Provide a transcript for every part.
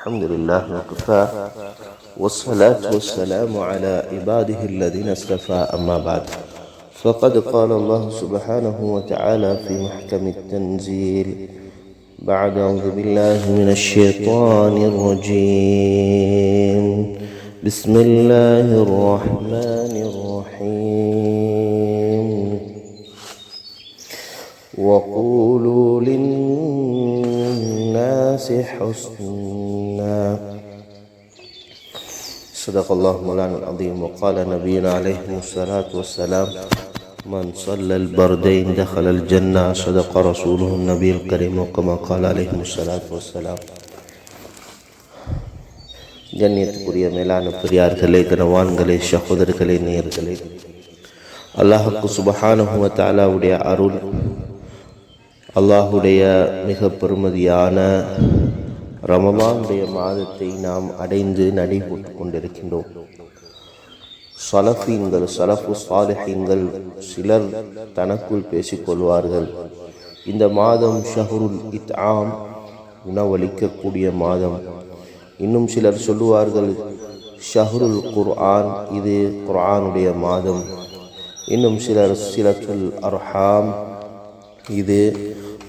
الحمد لله وكفى والصلاة والسلام على عباده الذين اصطفى أما بعد. فقد قال الله سبحانه وتعالى في محكم التنزيل بعد أعوذ بالله من الشيطان الرجيم. بسم الله الرحمن الرحيم. وقولوا للناس حسنا صدق الله مولانا العظيم وقال نبينا عليه الصلاة والسلام من صلى البردين دخل الجنة صدق رسوله النبي الكريم وكما قال عليه الصلاة والسلام கண்ணியத்துக்குரிய மேலான பெரியார்களே கனவான்களே சகோதரர்களே நேயர்களே அல்லாஹுக்கு சுபஹானுவ தாலாவுடைய அருள் அல்லாஹுடைய மிக பெருமதியான ரமலானுடைய மாதத்தை நாம் அடைந்து நடைபெற்று கொண்டிருக்கின்றோம். சலஃபீன்கள் சலஃபு சாலிஹீன்கள் சிலர் தனக்குள் பேசிக்கொள்வார்கள் இந்த மாதம் ஷஹருல் இத்ஆம் உணவளிக்கக்கூடிய மாதம். இன்னும் சிலர் சொல்லுவார்கள் ஷஹருல் குர்ஆன் இது குர்ஆனுடைய மாதம். இன்னும் சிலர் சிலத்துல் அர்ஹாம் இது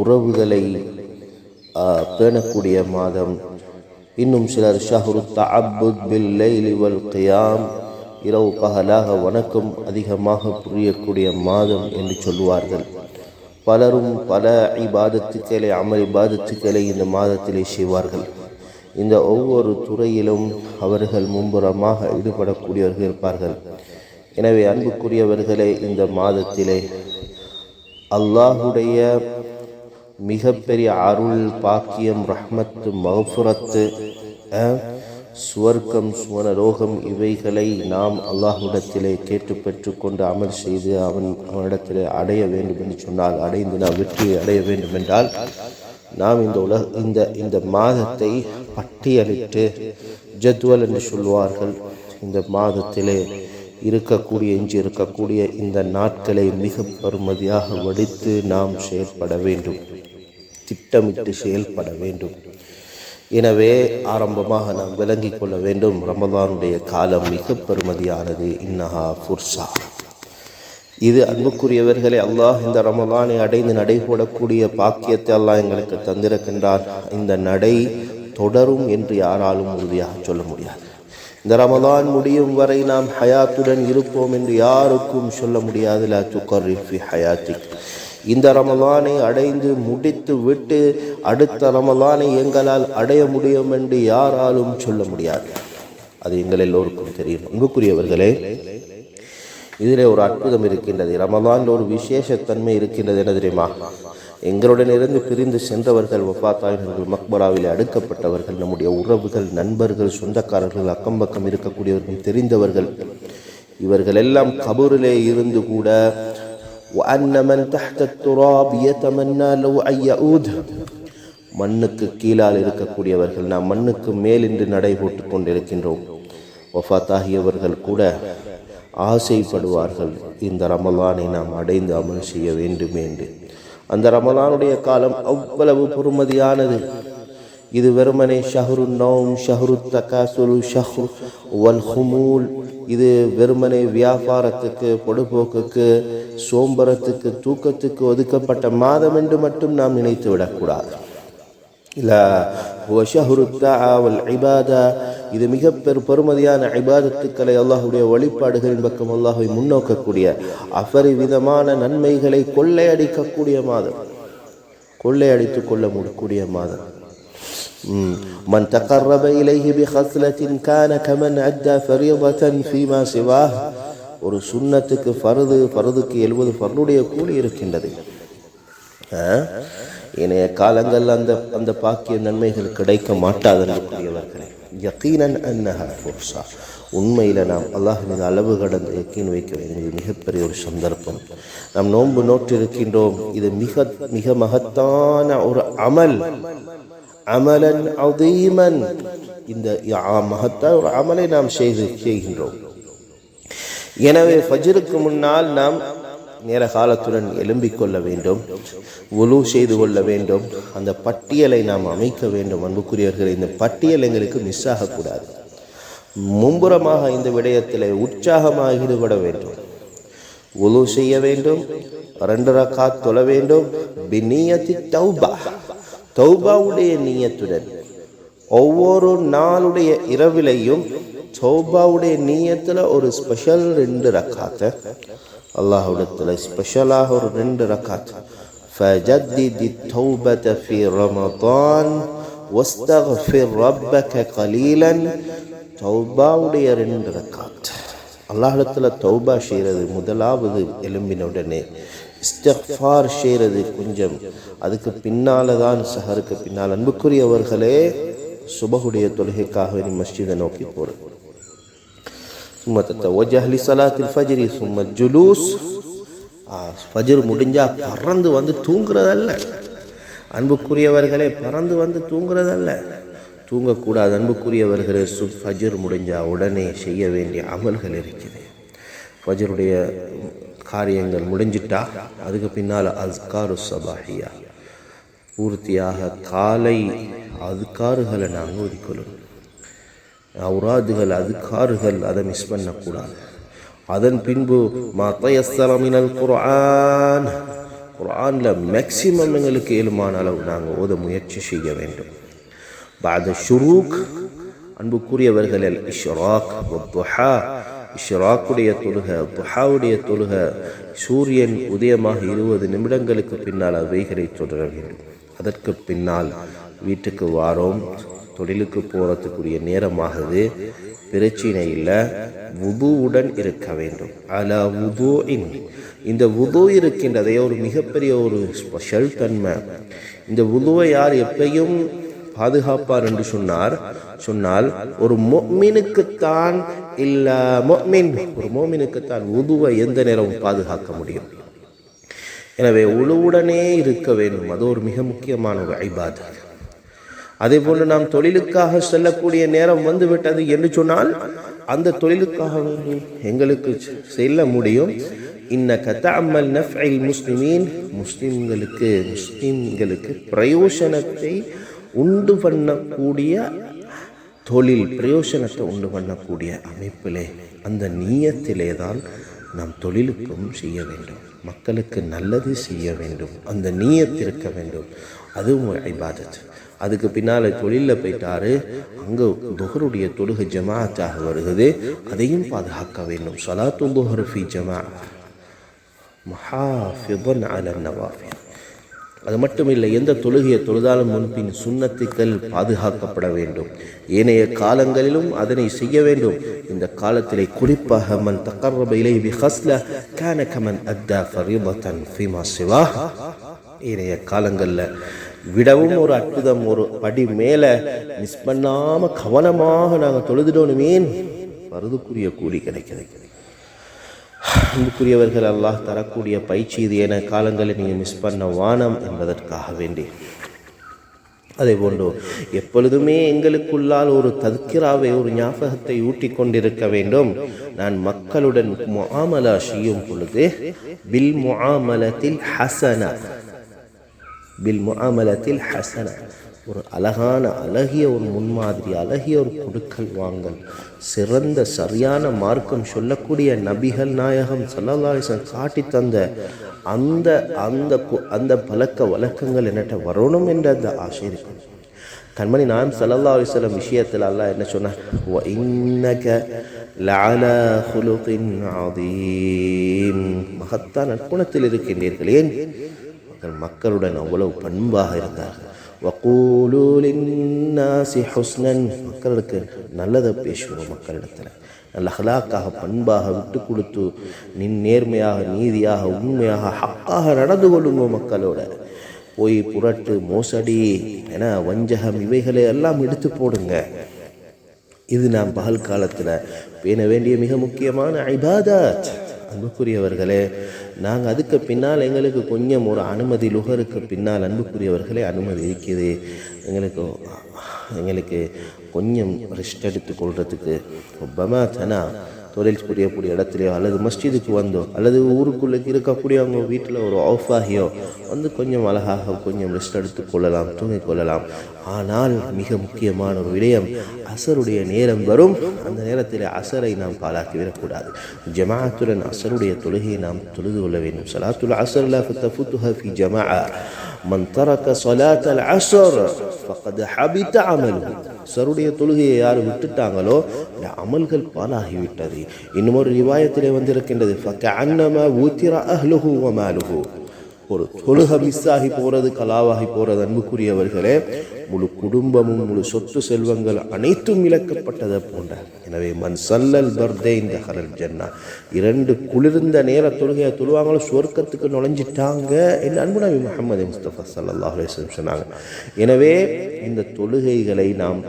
உறவுகளை பேணக்கூடிய மாதம். இன்னும் சிலர் ஷஹரு தஅப்புத் பில் லைலி வல் கியாம் இரவு பகலாக வணக்கம் அதிகமாக புரியக்கூடிய மாதம் என்று சொல்லுவார்கள். பலரும் பல இபாதத்துக்களை அமல் இபாதத்துக்களை இந்த மாதத்திலே செய்வார்கள். இந்த ஒவ்வொரு துறையிலும் அவர்கள் மும்புறமாக ஈடுபடக்கூடியவர்கள் இருப்பார்கள். எனவே அன்புக்குரியவர்களே இந்த மாதத்திலே அல்லாஹுடைய மிகப்பெரிய அருள் பாக்கியம் ரஹ்மத்து மகஃபுரத்து சுவர்க்கம் சுவனரோகம் இவைகளை நாம் அல்லாஹ்விடத்திலே கேட்டு பெற்றுக்கொண்டு அமல் செய்து அவன் அவனிடத்திலே அடைய வேண்டும் என்று சொன்னால் அடைந்து நாம் வெற்றியை அடைய வேண்டும் என்றால் நாம் இந்த உலக இந்த இந்த மாதத்தை பட்டியலிட்டு ஜத்வல் என்று சொல்வார்கள். இந்த மாதத்திலே இருக்கக்கூடிய எஞ்சி இருக்கக்கூடிய இந்த நாட்களை மிக பருமதியாக வடித்து நாம் செயல்பட வேண்டும். திட்டமிட்டு செயல்பட வேண்டும். எனவே ஆரம்பமாக நாம் விளங்கிக் கொள்ள வேண்டும். ரமதானுடைய காலம் மிக பெருமதியானது. இன்னஹா ஃபுர்சா. இது அன்புக்குரியவர்களை அல்லாஹ் இந்த ரமதானை அடைந்து நடைபோடக்கூடிய பாக்கியத்தை அல்லாஹ் எங்களுக்கு தந்திருக்கின்றார் இந்த நடை தொடரும் என்று யாராலும் உறுதியாக சொல்ல முடியாது. இந்த ரமதான் முடியும் வரை நாம் ஹயாத்துடன் இருப்போம் என்று யாருக்கும் சொல்ல முடியாது. லா துகர்ரிஃப் ஹயாத்திக். இந்த ரமலானை அடைந்து முடித்து விட்டு அடுத்த ரமலானை எங்களால் அடைய முடியும் என்று யாராலும் சொல்ல முடியாது. அது எங்கள் எல்லோருக்கும் தெரியும். அன்புக்குரியவர்களே இதிலே ஒரு அற்புதம் இருக்கின்றது. ரமலான் ஒரு விசேஷத்தன்மை இருக்கின்றது என்ன தெரியுமா? எங்களுடன் இருந்து பிரிந்து சென்றவர்கள் வஃபாத்தாயினர்கள் மக்பராவில் அடுக்கப்பட்டவர்கள் நம்முடைய உறவுகள் நண்பர்கள் சொந்தக்காரர்கள் அக்கம் பக்கம் இருக்கக்கூடியவர்கள் தெரிந்தவர்கள் இவர்கள் எல்லாம் கபூரிலே இருந்து கூட وأن من تحت التراب يتمنى لو أن يعود மண்ணுக்கு கீழால் இருக்கக்கூடியவர்கள் நாம் மண்ணுக்கு மேல் என்று நடைபோட்டு கொண்டிருக்கின்றோம் வஃபாத்தாகியவர்கள் கூட ஆசைப்படுவார்கள் இந்த ரமலானை நாம் அடைந்து அமல் செய்ய வேண்டும் என்று அந்த ரமலானுடைய காலம் அவ்வளவு பொறுமதியானது இது வெறுமனே ஷஹரு நோம் ஷஹரு தகாசுலு ஷஹ்ரு வல் ஹுமூல். இது வெறுமனே வியாபாரத்துக்கு பொடுபோக்குக்கு சோம்பரத்துக்கு தூக்கத்துக்கு ஒதுக்கப்பட்ட மாதம் என்று மட்டும் நாம் நினைத்து விடக்கூடாது. இல்ல இபாதா. இது மிக பெரு பெருமதியான ஐபாதத்துக்களை அல்லாஹுடைய வழிபாடுகளின் பக்கம் அல்லாஹை முன்னோக்கக்கூடிய அபரிவிதமான நன்மைகளை கொள்ளையடிக்கக்கூடிய மாதம். கொள்ளையடித்துக் கொள்ள முடியக்கூடிய மாதம். من تقرب إليه بخصلة كان كمن أدى فريضة فيما سواه ஒரு சுன்னத்துக்கு ஃபர்து ஃபர்துக்கு எழுபது ஃபர்னுடைய கூலி இருக்கின்றது ஆ? இணைய காலங்கள் அந்த அந்த பாக்கிய நன்மைகள் கிடைக்க மாட்டாதவர்களே யகீனன் அன்னஹா ஃபுர்சா உண்மையில் நாம் அல்லாஹ் மீது அளவு கடந்த யக்கீன் வைக்க வேண்டியது மிகப்பெரிய ஒரு சந்தர்ப்பம் நாம் நோன்பு நோட்டு இருக்கின்றோம் இது மிக மிக மகத்தான ஒரு அமல் அமலன் அதீமன். இந்த யா- மகத்தான ஒரு அமலை நாம் செய்து செய்கின்றோம். எனவே ஃபஜருக்கு முன்னால் நாம் நேர காலத்துடன் எழும்பிக் கொள்ள வேண்டும் ஒலு செய்து கொள்ள வேண்டும். அந்த பட்டியலை நாம் அமைக்க வேண்டும் அன்புக்குரியவர்கள். இந்த பட்டியல் எங்களுக்கு மிஸ் ஆகக்கூடாது. மும்புறமாக இந்த விடயத்தில் உற்சாகமாக ஈடுபட வேண்டும். ஒழு செய்ய வேண்டும் ரெண்டு ரக்கா தொழ வேண்டும். பின்னியத்தி தௌபா. தௌபாவுடைய நீயத்துடன் ஒவ்வொரு நாளுடைய இரவிலையும் தௌபாவுடைய நீயத்தில் ஒரு ஸ்பெஷல் ரெண்டு ரக்காத்தை அல்லாஹ்விடத்தில் ஸ்பெஷலாக ஒரு ரெண்டு ரக்காத் فجدد التوبة في رمضان واستغفر ربك قليلا தௌபாவுடைய ரெண்டு ரக்காத் அல்லாஹிடத்தில் தௌபா செய்கிறது முதலாவது எலும்பின உடனே இஸ்தஃபார் செய்கிறது கொஞ்சம். அதுக்கு பின்னால தான் சஹருக்கு பின்னால் அன்புக்குரியவர்களே சுபகுடைய தொழுகைக்காக நீ மஸ்ஜிதை நோக்கி போகிறது சும்மா தத்த ஓஜஹலி சலாத்தில் ஃபஜரி சும்மா ஜுலூஸ். ஃபஜர் முடிஞ்சா பறந்து வந்து தூங்குறதல்ல. அன்புக்குரியவர்களே பறந்து வந்து தூங்குறதல்ல. தூங்கக்கூடாது அன்புக்குரியவர்களே சு ஃபஜர் முடிஞ்சா உடனே செய்ய வேண்டிய அமல்கள் இருக்குது. ஃபஜருடைய காரியங்கள் முடிஞ்சிட்டா அதுக்கு பின்னால் அஸ்காரு சபாஹியா. பூர்த்தியாக காலை அதுக்காறுகளை நாங்கள் ஒதுக்கணும் அவுராதுகள் அதுக்காறுகள் அதை மிஸ் பண்ணக்கூடாது. அதன் பின்பு மத்தயஸ்தரமினல் குரான் குரானில் மேக்சிமம் எங்களுக்கு ஏழுமான அளவு நாங்கள் ஓத முயற்சி செய்ய வேண்டும். பாத ஷுரூக் அன்புக்குரியவர்கள் இஷ்ராக் துஹா இஷ்ராக்குடைய தொழுக துஹாவுடைய தொழுக சூரியன் உதயமாக இருபது நிமிடங்களுக்கு பின்னால் அவைகளை தொடர வேண்டும் அதற்கு பின்னால் வீட்டுக்கு வாரோம் தொழிலுக்கு போகிறதுக்குரிய நேரமாகுது பிரச்சினையில் இல்லை இருக்க வேண்டும். அல வுது இந்த உது இருக்கின்றதே ஒரு மிகப்பெரிய ஒரு ஸ்பெஷல் தன்மை. இந்த உதுவை யார் எப்பையும் பாதுகாப்பார் என்று சொன்னார். சொன்னால் ஒரு மொமினுக்குத்தான் இல்லா மொமின் ஒரு மோமினுக்குத்தான் உதுவை எந்த நேரமும் பாதுகாக்க முடியும். எனவே உழுவுடனே இருக்க வேண்டும். அது ஒரு மிக முக்கியமான ஒரு ஐபாத். அதே போன்று நாம் தொழிலுக்காக செல்லக்கூடிய நேரம் வந்து விட்டது என்று சொன்னால் அந்த தொழிலுக்காக எங்களுக்கு செல்ல முடியும். இன்ன கத்தஅமல் நஃப்இல் முஸ்லிமீன். முஸ்லிம்களுக்கு முஸ்லிம்களுக்கு பிரயோசனத்தை உண்டு பண்ணக்கூடிய தொழில் பிரயோசனத்தை உண்டு பண்ணக்கூடிய அமைப்பிலே அந்த நீயத்திலே தான் நாம் தொழிலுக்கும் செய்ய வேண்டும். மக்களுக்கு நல்லது செய்ய வேண்டும். அந்த நீயத்திருக்க வேண்டும். அதுவும் ஐபாதத் அதுக்கு பின்னால் தொழிலில் போயிட்டாரு. அங்கே துகருடைய தொழுகை ஜமாத்தாக வருகிறது. அதையும் பாதுகாக்க வேண்டும். சலாத்து துஹர் ஃபி ஜமா மஹாஃபிதன் அலன் நவாஃபி அது மட்டும் இல்லை எந்த தொழுகையை தொழுதாலும் முன்பின் சுண்ணத்துக்கள் பாதுகாக்கப்பட வேண்டும். ஏனைய காலங்களிலும் அதனை செய்ய வேண்டும். இந்த காலத்திலே குறிப்பாக மன் தக்கர்ரப இலை பி கான கமன் அத்தா ஃபரீபத்தன் ஃபீமா சிவா. ஏனைய காலங்களில் விடவும் ஒரு அற்புதம் ஒரு படி மேலே மிஸ் பண்ணாமல் கவனமாக நாங்கள் தொழுதுடணுமேன் வருதுக்குரிய கூலி கிடைக்கிறது. அன்புக்குரியவர்கள் அல்லாஹ் தரக்கூடிய பயிற்சி இது என காலங்களில் நீங்கள் மிஸ் பண்ண வானம் என்பதற்காக வேண்டி. அதே போன்று எப்பொழுதுமே எங்களுக்குள்ளால் ஒரு தத்கிராவை ஒரு ஞாபகத்தை ஊட்டி கொண்டிருக்க வேண்டும். நான் மக்களுடன் முஆமலா செய்யும் பொழுது பில் முஆமலத்தில் ஹசன பில் முஆமலத்தில் ஹசன ஒரு அழகான அழகிய ஒரு முன்மாதிரி அழகிய ஒரு கொடுக்கல் வாங்கல். சிறந்த சரியான மார்க்கம் சொல்லக்கூடிய நபிகள் நாயகம் சல்லல்லாசன் காட்டி தந்த அந்த அந்த கு- அந்த பழக்க வழக்கங்கள் என்னட்ட வரணும் என்ற அந்த ஆசை இருக்கும் கண்மணி நான் சல்லல்லா அலிஸ்லம் விஷயத்தில் அல்லா என்ன சொன்னார்? மகத்தான் மகத்தான நற்குணத்தில் இருக்கின்றீர்கள். ஏன் மக்களுடன் அவ்வளவு பண்பாக இருந்தார்கள். வக்கூலு லின்னாசி ஹுஸ்னன் மக்களுக்கு நல்லதை பேசுவோம் மக்களிடத்தில். நல்ல ஹலாக்காக பண்பாக விட்டு கொடுத்து நின் நேர்மையாக நீதியாக உண்மையாக ஹக்காக நடந்து கொள்ளுங்க மக்களோட. போய் புரட்டு மோசடி என வஞ்சகம் இவைகளை எல்லாம் எடுத்து போடுங்க. இது நாம் பகல் காலத்தில் பேண வேண்டிய மிக முக்கியமான ஐபாதத் அன்புக்குரியவர்களே நாங்கள் அதுக்கு பின்னால் எங்களுக்கு கொஞ்சம் ஒரு அனுமதி லுகருக்கு பின்னால் அன்புக்குரியவர்களே அனுமதி இருக்குது. எங்களுக்கு எங்களுக்கு கொஞ்சம் ரெஸ்ட் எடுத்து கொள்றதுக்கு. ஒப்பமா தனா தொழில் புரியக்கூடிய இடத்துலையோ அல்லது மஸ்ஜிதுக்கு வந்தோ அல்லது ஊருக்குள்ளே இருக்கக்கூடிய அவங்க வீட்டில் ஒரு ஆஃப் ஆகியோ வந்து கொஞ்சம் அழகாக கொஞ்சம் ரெஸ்ட் எடுத்து கொள்ளலாம் தூங்கிக் கொள்ளலாம். ஆனால் மிக முக்கியமான ஒரு விடயம் அசருடைய நேரம் வரும். அந்த நேரத்தில் அசரை நாம் பாலாக்கி விடக்கூடாது. ஜமாத்துடன் அசருடைய தொழுகையை நாம் தொழுது கொள்ள வேண்டும். சலாத்துல் அசர்லா தஃபுத்துஹா ஃபி ஜமா மன் தரக்க சொலாத் அல் அசர் ஃபகத் ஹபித அமலுஹு சருடைய தொழுகையை யார் விட்டுட்டாங்களோ அமல்கள் பாலாகிவிட்டது இன்னும் ஒரு ரிவாயத்திலே வந்திருக்கின்றது. ஃபக்க அன்னம ஊத்திர அஹ்லுஹு வ ஒரு தொழுக மிஸ்ஸாகி போகிறது போறது கலாவாகி போறது அன்புக்குரியவர்களே முழு குடும்பமும் முழு சொத்து செல்வங்கள் அனைத்தும் இழக்கப்பட்டதை போன்ற. எனவே மண் சல்லல் பர்தே இந்த ஹரல் ஜன்னா. இரண்டு குளிர்ந்த நேர தொழுகையை தொழுவாங்களோ சுவர்க்கத்துக்கு நுழைஞ்சிட்டாங்க என்று அன்பு நபி முகமது முஸ்தபா சல்லாஹ் சொன்னாங்க. எனவே இந்த தொழுகைகளை நாம்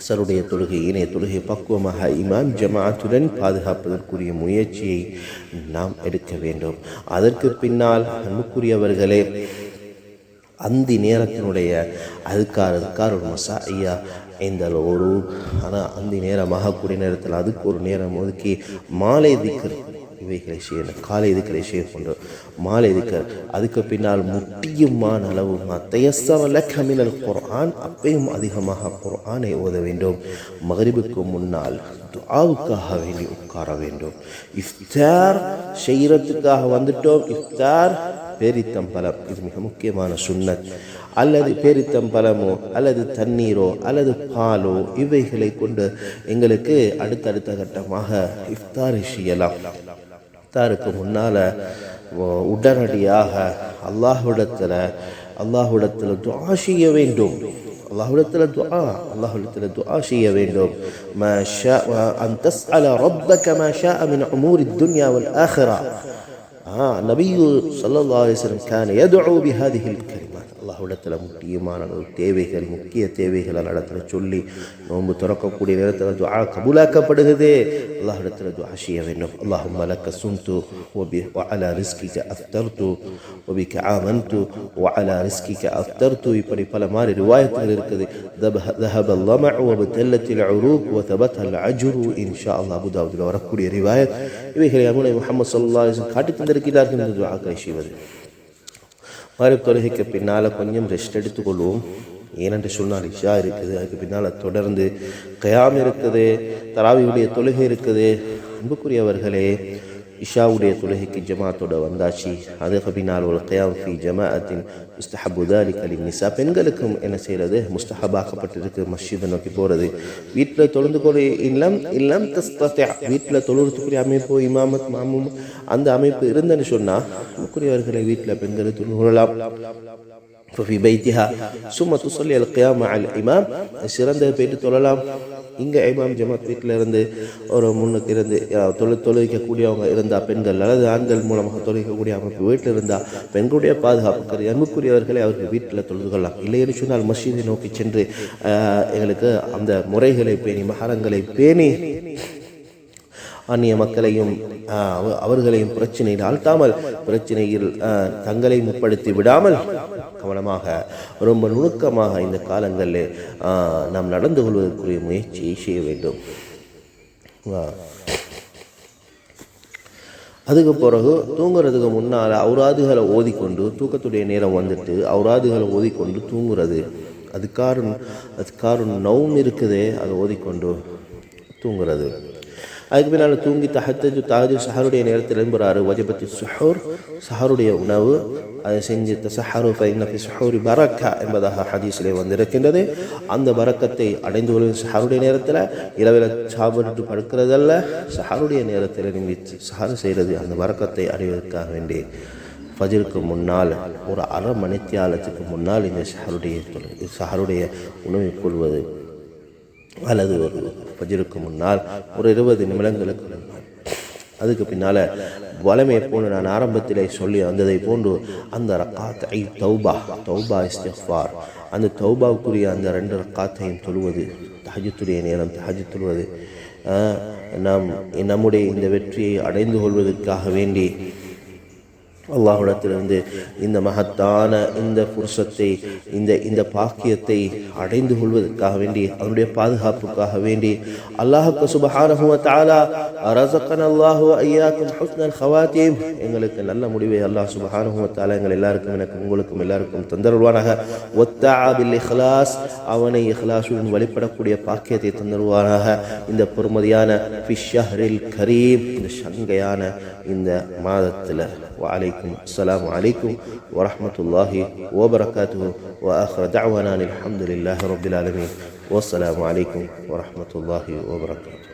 அசருடைய தொழுகை இணைய தொழுகை பக்குவமாக இமாம் ஜமாத்துடன் பாதுகாப்பதற்குரிய முயற்சியை நாம் எடுக்க வேண்டும். அதற்கு பின்னால் அன்புக்குரியவர்களே அந்தி நேரத்தினுடைய அதுக்கார் அதுக்கார் ஒரு மசா ஐயா இந்த ஒரு ஆனால் அந்தி நேரமாக கூடிய நேரத்தில் அதுக்கு ஒரு நேரம் ஒதுக்கி மாலை திக்கிறது இவைகளை செய்ய காலை இதுக்களை செய்ய கொண்டு மாலை இதுக்கர் அதுக்கு பின்னால் முட்டியுமான அளவு தயசவல கமினல் குர்ஆன் அப்பையும் அதிகமாக குர்ஆனை ஓத வேண்டும். மகரிபுக்கு முன்னால் துஆவுக்காக வேண்டி உட்கார வேண்டும். இஃப்தார் செய்கிறதுக்காக வந்துட்டோம். இஃப்தார் பேரித்தம்பலம் இது மிக முக்கியமான சுண்ணத். அல்லது பேரித்தம்பலமோ அல்லது தண்ணீரோ அல்லது பாலோ இவைகளை கொண்டு எங்களுக்கு அடுத்தடுத்த கட்டமாக இஃப்தாரை செய்யலாம். இஃப்தாருக்கு முன்னால் உடனடியாக அல்லாஹ்விடத்தில் அல்லாஹ்விடத்தில் துவா செய்ய வேண்டும் அல்லாஹ்விடத்தில் துஆ அல்லாஹ்விடத்தில் துஆ செய்ய வேண்டும் மா ஷா அன் தஸ்அல ரப்பக மா ஷா மின் உமூரி துன்யா வல் ஆஹிரா ஆ நபியு ஸல்லல்லாஹு அலைஹி வஸல்லம் கான யதுஉ பிஹாதிஹில் கரீம் அல்லாஹ்விடத்தில் முக்கியமான ஒரு தேவைகள் முக்கிய தேவைகளை நடத்துல சொல்லி நோன்பு திறக்கக்கூடிய நேரத்தில் துஆ கபூலாக்கப்படுகிறது அல்லாஹ்விடத்தில் துஆ செய்ய வேண்டும் அல்லாஹும் லக்க சும்து وبي وعلى رزقك أفطرت وبك آمنت وعلى رزقك أفطرت இப்படி பல மாதிரி ரிவாயத்துகள் இருக்குது ذهب الظمع وبتلت العروق وثبت العجر إن شاء الله அபு தாவூதில் வரக்கூடிய ரிவாயத் இவைகளை அமுனை முகமது சல்லா காட்டி தந்திருக்கிறார்கள் இந்த துஆக்களை செய்வது மறு தொழுகைக்கு பின்னால் கொஞ்சம் ரெஸ்ட் எடுத்துக்கொள்வோம். ஏனென்று சொன்னால் இஷா இருக்குது. அதுக்கு பின்னால் தொடர்ந்து கயாம் இருக்குது தராவியுடைய தொழுகை இருக்குது. அன்புக்குரியவர்களே இஷாவுடைய தொழுகைக்கு ஜமாத்தோட வந்தாச்சு அதுக்கு பின்னால் ஒரு கயாம் ஃபி ஜமாஅத்தின் முஸ்தஹபு தாலிக் அலி நிசா பெண்களுக்கும் என்ன செய்கிறது முஸ்தஹபாக்கப்பட்டிருக்கு மஸ்ஜிதை நோக்கி போகிறது வீட்டில் தொழுந்து கொள்ள இல்லம் இல்லம் வீட்டில் தொழுறதுக்குரிய அமைப்பு இமாமத் மாமும் அந்த அமைப்பு இருந்தேன்னு சொன்னால் நமக்குரியவர்களை வீட்டில் பெண்களை தொழுகலாம் ஃபஃபி பைத்திஹா சும்மா துசல்லி அல் அல் இமாம் சிறந்த போயிட்டு தொழலாம் இங்கே இமாம் ஜமாத் வீட்டில் இருந்து ஒரு முன்னுக்கு இருந்து தொழு தொழுவிக்கக்கூடியவங்க இருந்தால் பெண்கள் அல்லது ஆண்கள் மூலமாக தொழுவிக்கக்கூடிய அமைப்பு வீட்டில் இருந்தால் பெண்களுடைய பாதுகாப்பு கருதி அன்புக்குரியவர்களை அவர்கள் வீட்டில் தொழுது கொள்ளலாம். இல்லையென்று சொன்னால் மசீதை நோக்கி சென்று எங்களுக்கு அந்த முறைகளை பேணி மகாரங்களை பேணி அந்நிய மக்களையும் அவ- அவர்களையும் பிரச்சனையில் ஆழ்த்தாமல் பிரச்சனையில் ஆஹ், தங்களை முற்படுத்தி விடாமல் கவனமாக ரொம்ப நுணுக்கமாக இந்த காலங்களில் நாம் நடந்து கொள்வதற்குரிய முயற்சியை செய்ய வேண்டும். அதுக்கு பிறகு தூங்குறதுக்கு முன்னால் அவுராதுகளை ஓதிக்கொண்டு தூக்கத்துடைய நேரம் வந்துட்டு அவுராதுகளை ஓதிக்கொண்டு தூங்குறது. அதுக்காரும் அதுக்காரும் நவும் இருக்குதே அதை ஓதிக்கொண்டு தூங்குறது. அதுக்கு பின்னால் தூங்கி தஹத்தஜு தாஜு சஹருடைய நேரத்தில் எழும்புறாரு வஜபத்தி சுஹூர். சஹருடைய உணவு. அதை செஞ்சு தசஹரு ஃபைனஃபி சுஹூரி பரக்கா என்பதாக ஹதீஸிலே வந்திருக்கின்றது. அந்த பரக்கத்தை அடைந்து கொள்வது சஹருடைய நேரத்தில் இரவில் சாப்பிட்டு படுக்கிறதல்ல சஹருடைய நேரத்தில் நீங்கள் சஹரு செய்கிறது அந்த பரக்கத்தை அடைவதற்காக வேண்டி. ஃபஜருக்கு முன்னால் ஒரு அரை மணித்தியாலத்துக்கு முன்னால் இந்த சஹருடைய சஹருடைய உணவை கொள்வது அல்லது ஒரு ஃபஜருக்கு முன்னால் ஒரு இருபது நிமிடங்களுக்கு முன்னால். அதுக்கு பின்னால் வளமையை போன்று நான் ஆரம்பத்திலே சொல்லி வந்ததை போன்று அந்த ரக்காத்தை தௌபா தௌபா இஸ்திஃபார் அந்த தௌபாவுக்குரிய அந்த ரெண்டு ரக்காத்தையும் தொழுவது தஹஜத்துடைய நேரம் தஹஜு தொழுவது நாம் நம்முடைய இந்த வெற்றியை அடைந்து கொள்வதற்காக வேண்டி அல்லாஹ்விடத்திலிருந்து இந்த மகத்தான இந்த புருஷத்தை இந்த இந்த பாக்கியத்தை அடைந்து கொள்வதற்காக வேண்டி அவனுடைய பாதுகாப்புக்காக வேண்டி அல்லாஹுக்கு சுபஹானஹுவ தாலா ரசக்கன் அல்லாஹு ஐயாக்கும் ஹுஸ்னல் ஹவாத்தீம் எங்களுக்கு நல்ல முடிவை அல்லாஹ் சுபஹானஹுவ தாலா எங்கள் எல்லாருக்கும் எனக்கு உங்களுக்கும் எல்லாருக்கும் தந்தருவானாக ஒத்தா பில் இஹ்லாஸ். அவனை இஹ்லாசுடன் வழிபடக்கூடிய பாக்கியத்தை தந்தருவானாக இந்த பொறுமதியான ஃபிஷ்ஷஹரில் கரீம் இந்த சங்கையான இந்த மாதத்தில். وعليكم السلام عليكم ورحمة الله وبركاته. وآخر دعوانا الحمد لله رب العالمين. والسلام عليكم ورحمة الله وبركاته.